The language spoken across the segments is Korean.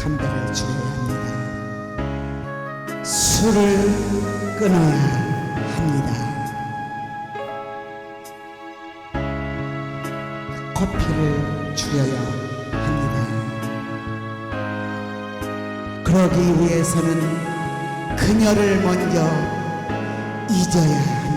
담배를 줄여야 합니다. 술을 끊어야 합니다. 커피를 줄여야 합니다. 그러기 위해서는 그녀를 먼저 잊어야 합니다.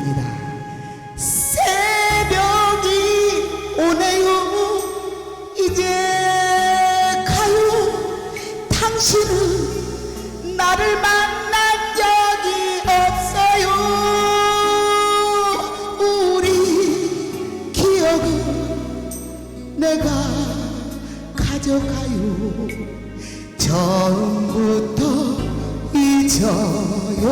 당신은 나를 만난 적이 없어요. 우리 기억은 내가 가져가요. 처음부터 잊어요.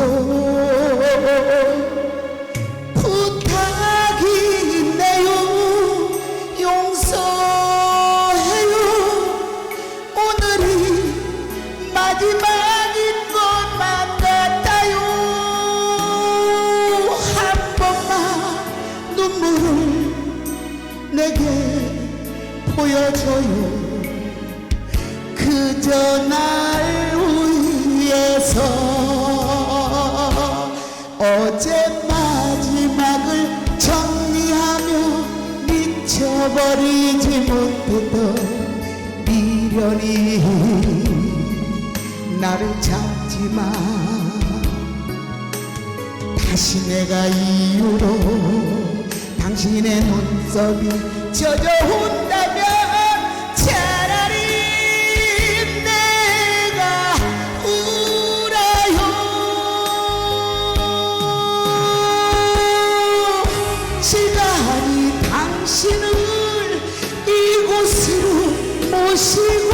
내게 보여줘요. 그저 날 위해서 어제 마지막을 정리하며 미쳐버리지 못했던 미련이 나를 잡지만 다시 내가 이유로 당신의 눈썹이 젖어온다면 차라리 내가 울어요. 시간이 당신을 이곳으로 모시고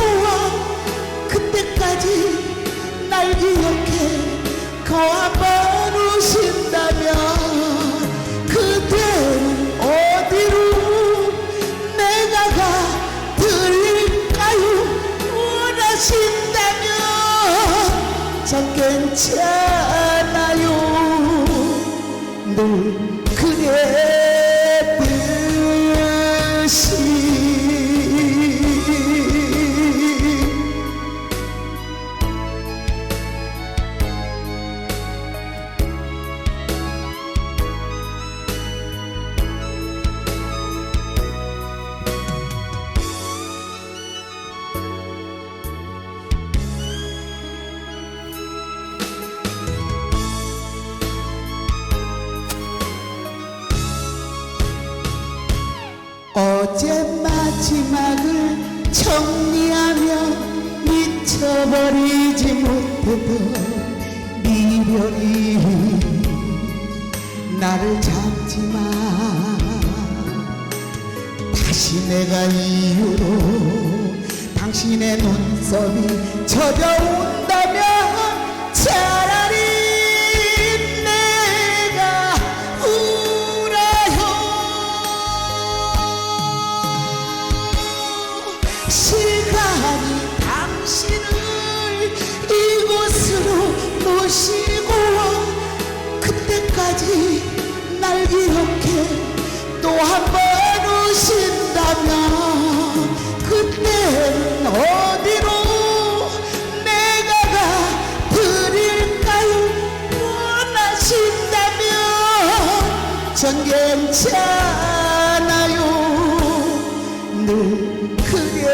하신다면 전 괜찮아요. 늘 어제 마지막을 정리하며 미쳐버리지 못했던 미련이 나를 잡지만 다시 내가 이유로 당신의 눈썹이 젖어온 시간이 당신을 이곳으로 모시고 와 그때까지 날 기억해 또 한번 우신다면 그때는 어디로 내가 가드릴까요? 원하신다면 전 괜찮아요 늘 그랬듯이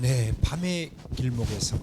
네, 밤의 길목에서